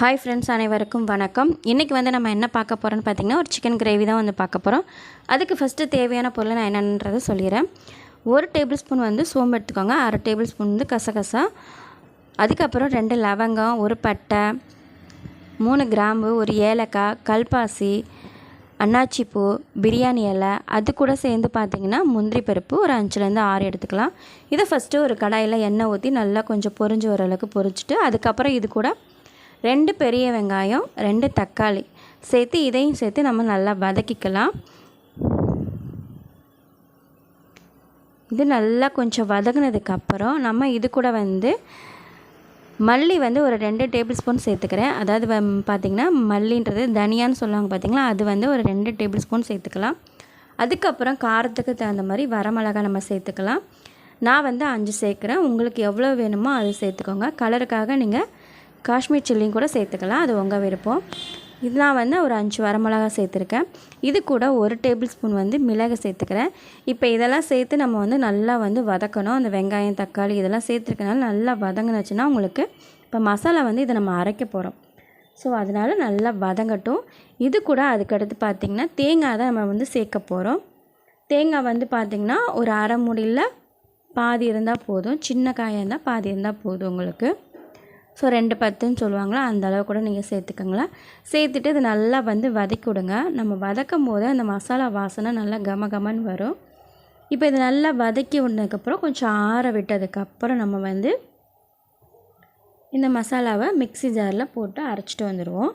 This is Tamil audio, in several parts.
ஹாய் ஃப்ரெண்ட்ஸ் அனைவருக்கும் வணக்கம். இன்றைக்கி வந்து நம்ம என்ன பார்க்க போகிறோன்னு பார்த்தீங்கன்னா ஒரு சிக்கன் கிரேவி தான் வந்து பார்க்க போகிறோம் அதுக்கு ஃபஸ்ட்டு தேவையான பொருளை நான் என்னன்றதை சொல்லிடுறேன். ஒரு டேபிள் ஸ்பூன் வந்து சோம்பு எடுத்துக்கோங்க. அரை டேபிள் ஸ்பூன் வந்து கசகசா. அதுக்கப்புறம் ரெண்டு லவங்கம் ஒரு பட்டை மூணு கிராம்பு ஒரு ஏலக்காய் கல்பாசி அன்னாச்சிப்பூ பிரியாணி இலை. அது கூட சேர்ந்து பார்த்திங்கன்னா முந்திரி பருப்பு ஒரு அஞ்சுலேருந்து ஆறு எடுத்துக்கலாம். இதை ஃபஸ்ட்டு ஒரு கடாயில் எண்ணெய் ஊற்றி நல்லா கொஞ்சம் பொரிஞ்சு ஓரளவுக்கு பொறிச்சிட்டு அதுக்கப்புறம் இது கூட ரெண்டு பெரிய வெங்காயம் ரெண்டு தக்காளி. சேர்த்து இதையும் சேர்த்து நம்ம நல்லா வதக்கிக்கலாம். இது நல்லா கொஞ்சம் வதங்கினதுக்கப்புறம் நம்ம இது கூட வந்து மல்லி வந்து ஒரு ரெண்டு டேபிள் ஸ்பூன் சேர்த்துக்கிறேன். அதாவது பார்த்திங்கன்னா மல்லின்றது தனியான்னு சொல்லுவாங்க பார்த்திங்களா அது வந்து ஒரு ரெண்டு டேபிள் ஸ்பூன் சேர்த்துக்கலாம். அதுக்கப்புறம் காரத்துக்கு தகுந்த மாதிரி வரமிளகா நம்ம சேர்த்துக்கலாம். நான் வந்து அஞ்சு சேர்க்குறேன். உங்களுக்கு எவ்வளோ வேணுமோ அது சேர்த்துக்கோங்க. கலருக்காக நீங்கள் காஷ்மீர் சில்லியும் கூட சேர்த்துக்கலாம். அது உங்கள் விருப்பம். இது நான் வந்து ஒரு அஞ்சு வரமிளகா சேர்த்துருக்கேன். இது கூட ஒரு டேபிள் ஸ்பூன் வந்து மிளகு சேர்த்துக்கிறேன். இப்போ இதெல்லாம் சேர்த்து நம்ம வந்து நல்லா வந்து வதக்கணும். அந்த வெங்காயம் தக்காளி இதெல்லாம் சேர்த்துருக்கனால நல்லா வதங்கினுச்சுன்னா உங்களுக்கு இப்போ மசாலா வந்து இதை நம்ம அரைக்க போகிறோம் ஸோ அதனால் நல்லா வதங்கட்டும். இது கூட அதுக்கடுத்து பார்த்திங்கன்னா தேங்காய் தான் நம்ம வந்து சேர்க்க போகிறோம் தேங்காய் வந்து பார்த்திங்கன்னா ஒரு அரை முடியில் பாதி இருந்தால் போதும். சின்ன காயாக இருந்தால் பாதி இருந்தால் போதும் உங்களுக்கு. ஸோ ரெண்டு பத்துன்னு சொல்லுவாங்களா? அந்த அளவு கூட நீங்கள் சேர்த்துக்கோங்களேன் சேர்த்துட்டு இது நல்லா வந்து வதக்கி விடுங்க. நம்ம வதக்கும் போது அந்த மசாலா வாசனை நல்லா கம கமன்னு வரும். இப்போ இது நல்லா வதக்கி விட்டதுக்கப்புறம் கொஞ்சம் ஆற விட்டதுக்கப்புறம் நம்ம வந்து இந்த மசாலாவை மிக்ஸி ஜாரில் போட்டு அரைச்சிட்டு வந்துடுவோம்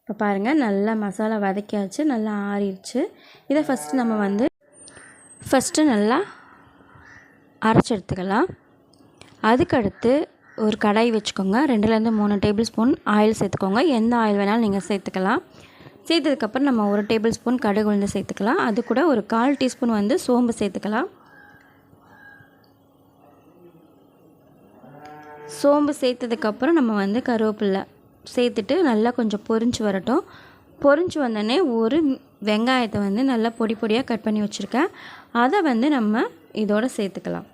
இப்போ பாருங்கள் நல்லா மசாலா வதக்கியாச்சு நல்லா ஆறிடுச்சு. இதை ஃபஸ்ட்டு நம்ம வந்து ஃபஸ்ட்டு நல்லா அரைச்சி எடுத்துக்கலாம். அதுக்கடுத்து ஒரு கடாய் வச்சுக்கோங்க. ரெண்டுலேருந்து மூணு டேபிள் ஸ்பூன் ஆயில் சேர்த்துக்கோங்க. எந்த ஆயில் வேணாலும் நீங்கள் சேர்த்துக்கலாம். சேர்த்ததுக்கப்புறம் நம்ம ஒரு டேபிள் ஸ்பூன் கடுகு உளுந்து சேர்த்துக்கலாம். அது கூட ஒரு கால் டீஸ்பூன் வந்து சோம்பு சேர்த்துக்கலாம். சோம்பு சேர்த்ததுக்கப்புறம் நம்ம வந்து கருவேப்பில்லை சேர்த்துட்டு நல்லா கொஞ்சம் பொரிஞ்சு வரட்டும். பொரிஞ்சு வந்தோடனே ஒரு வெங்காயத்தை வந்து நல்லா பொடி பொடியாக கட் பண்ணி வச்சுருக்கேன். அதை வந்து நம்ம இதோட சேர்த்துக்கலாம்.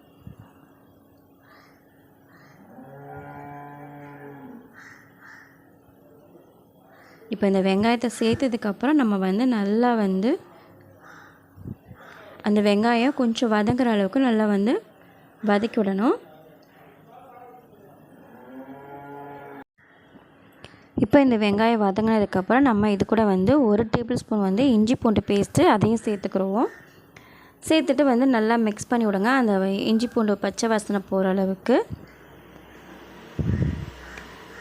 இப்போ இந்த வெங்காயத்தை சேர்த்ததுக்கப்புறம் நம்ம வந்து நல்லா வந்து அந்த வெங்காயம் கொஞ்சம் வதங்குற அளவுக்கு நல்லா வந்து வதக்கி விடணும். இப்போ இந்த வெங்காயம் வதங்கினதுக்கப்புறம் நம்ம இது கூட வந்து ஒரு டேபிள் ஸ்பூன் வந்து இஞ்சி பூண்டு பேஸ்ட்டு அதையும் சேர்த்துக்கிடுவோம் சேர்த்துட்டு வந்து நல்லா மிக்ஸ் பண்ணி விடுங்க. அந்த இஞ்சி பூண்டு பச்சை வாசனை போகிற அளவுக்கு.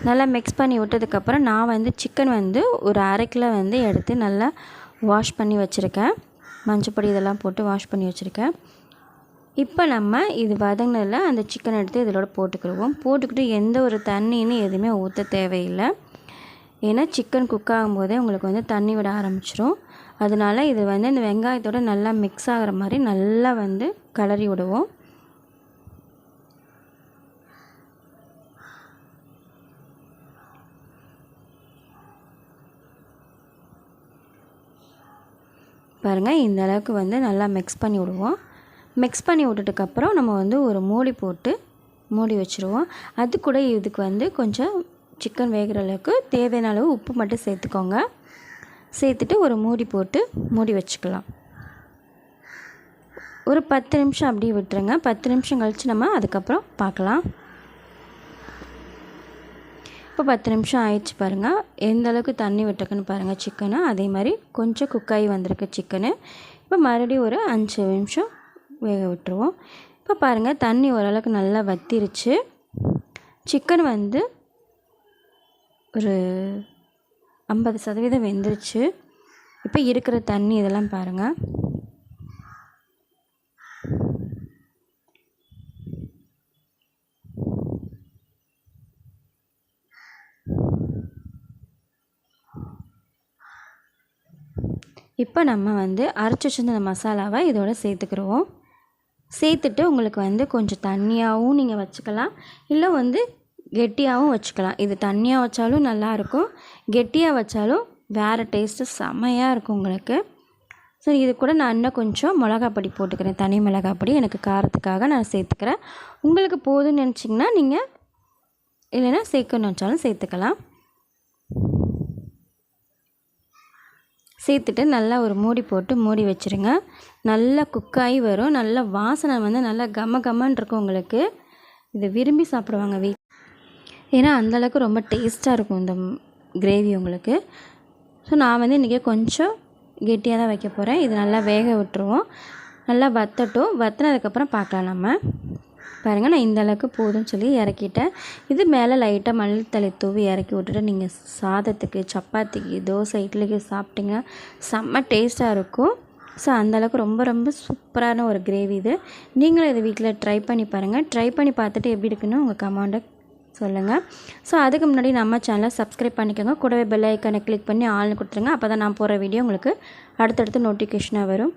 நல்லா மிக்ஸ் பண்ணி விட்டதுக்கப்புறம் நான் வந்து சிக்கன் வந்து ஒரு அரை கிலோ வந்து எடுத்து நல்லா வாஷ் பண்ணி வச்சுருக்கேன். மஞ்சப்பொடி இதெல்லாம் போட்டு வாஷ் பண்ணி வச்சுருக்கேன். இப்போ நம்ம இது வதங்கினதில் அந்த சிக்கன் எடுத்து இதோட போட்டுக்கிடுவோம். போட்டுக்கிட்டு எந்த ஒரு தண்ணின்னு எதுவுமே ஊற்ற தேவையில்லை. ஏன்னா சிக்கன் குக் ஆகும்போதே உங்களுக்கு வந்து தண்ணி விட ஆரம்பிச்சிரும். அதனால இது வந்து இந்த வெங்காயத்தோட நல்லா மிக்ஸ் ஆகிற மாதிரி நல்லா வந்து கலரி விடுவோம். பாருங்கள் இந்த அளவுக்கு வந்து நல்லா மிக்ஸ் பண்ணி விடுவோம். மிக்ஸ் பண்ணி விட்டுட்டுக்கப்புறம் நம்ம வந்து ஒரு மூடி போட்டு மூடி வச்சுருவோம். அது கூட இதுக்கு வந்து கொஞ்சம் சிக்கன் வேகிற அளவுக்கு தேவையான அளவு உப்பு மட்டும் சேர்த்துக்கோங்க. சேர்த்துட்டு ஒரு மூடி போட்டு மூடி வச்சுக்கலாம். ஒரு பத்து நிமிஷம் அப்படியே விட்டுருங்க. பத்து நிமிஷம் கழித்து நம்ம அதுக்கப்புறம் பார்க்கலாம். இப்போ பத்து நிமிஷம் ஆயிடுச்சு பாருங்கள் எந்த அளவுக்கு தண்ணி விட்டுருக்குன்னு பாருங்கள் சிக்கனு அதே மாதிரி கொஞ்சம் குக்காகி வந்திருக்கு சிக்கனு இப்போ மறுபடியும் ஒரு அஞ்சு நிமிஷம் வேக விட்டுருவோம். இப்போ பாருங்கள் தண்ணி ஓரளவுக்கு நல்லா வத்திருச்சு. சிக்கன் வந்து ஒரு ஐம்பது சதவீதம் வெந்துருச்சு. இப்போ இருக்கிற தண்ணி இதெல்லாம் பாருங்கள் இப்போ நம்ம வந்து அரைச்சி வச்சிருந்த அந்த மசாலாவை இதோட சேர்த்துக்கிடுவோம் சேர்த்துட்டு உங்களுக்கு வந்து கொஞ்சம் தண்ணியாகவும் நீங்கள் வச்சுக்கலாம். இல்லை வந்து கெட்டியாகவும் வச்சுக்கலாம். இது தண்ணியாக வச்சாலும் நல்லாயிருக்கும் கெட்டியாக வச்சாலும் வேறு டேஸ்ட்டு செமையாக இருக்கும் உங்களுக்கு. ஸோ இது கூட நான் இன்னும் கொஞ்சம் மிளகாப்பொடி போட்டுக்கிறேன். தனி மிளகாப்பொடி எனக்கு காரத்துக்காக நான் சேர்த்துக்கிறேன். உங்களுக்கு போதும்னு நினச்சிங்கன்னா நீங்கள் இல்லைன்னா சேர்க்கணும்னு வச்சாலும் சேர்த்துக்கலாம். சேர்த்துட்டு நல்லா ஒரு மூடி போட்டு மூடி வச்சுருங்க. நல்லா குக்காகி வரும். நல்ல வாசனை வந்து நல்லா கம கமன்னு இருக்கும் உங்களுக்கு. இதை விரும்பி சாப்பிடுவாங்க வீ ஏன்னா அந்தளவுக்கு ரொம்ப டேஸ்ட்டாக இருக்கும் இந்த கிரேவி உங்களுக்கு. ஸோ நான் வந்து இன்றைக்கி கொஞ்சம் கெட்டியாக தான் வைக்க போகிறேன் இது நல்லா வேக விட்டுருவோம். நல்லா வத்தட்டும். வத்தினதுக்கப்புறம் பார்க்கலாம் நம்ம. பாருங்கள் நான் இந்த அளவுக்கு போதும்னு சொல்லி இறக்கிட்டேன். இது மேலே லைட்டாக மல்லித்தலை தூவி இறக்கி விட்டுட்டு நீங்கள் சாதத்துக்கு சப்பாத்திக்கு தோசை இட்லிக்கு சாப்பிட்டிங்கன்னா செம்ம டேஸ்ட்டாக இருக்கும். ஸோ அந்தளவுக்கு ரொம்ப ரொம்ப சூப்பரான ஒரு கிரேவி இது. நீங்களும் இதை வீட்டில் ட்ரை பண்ணி பாருங்கள் ட்ரை பண்ணி பார்த்துட்டு எப்படி இருக்குன்னு உங்கள் கமெண்ட்டை சொல்லுங்கள் ஸோ அதுக்கு முன்னாடி நம்ம சேனலை சப்ஸ்கிரைப் பண்ணிக்கோங்க. கூடவே பெல் ஐக்கனை கிளிக் பண்ணி ஆள்னு கொடுத்துருங்க. அப்போ தான் நான் போகிற வீடியோ உங்களுக்கு அடுத்தடுத்து நோட்டிஃபிகேஷனாக வரும்.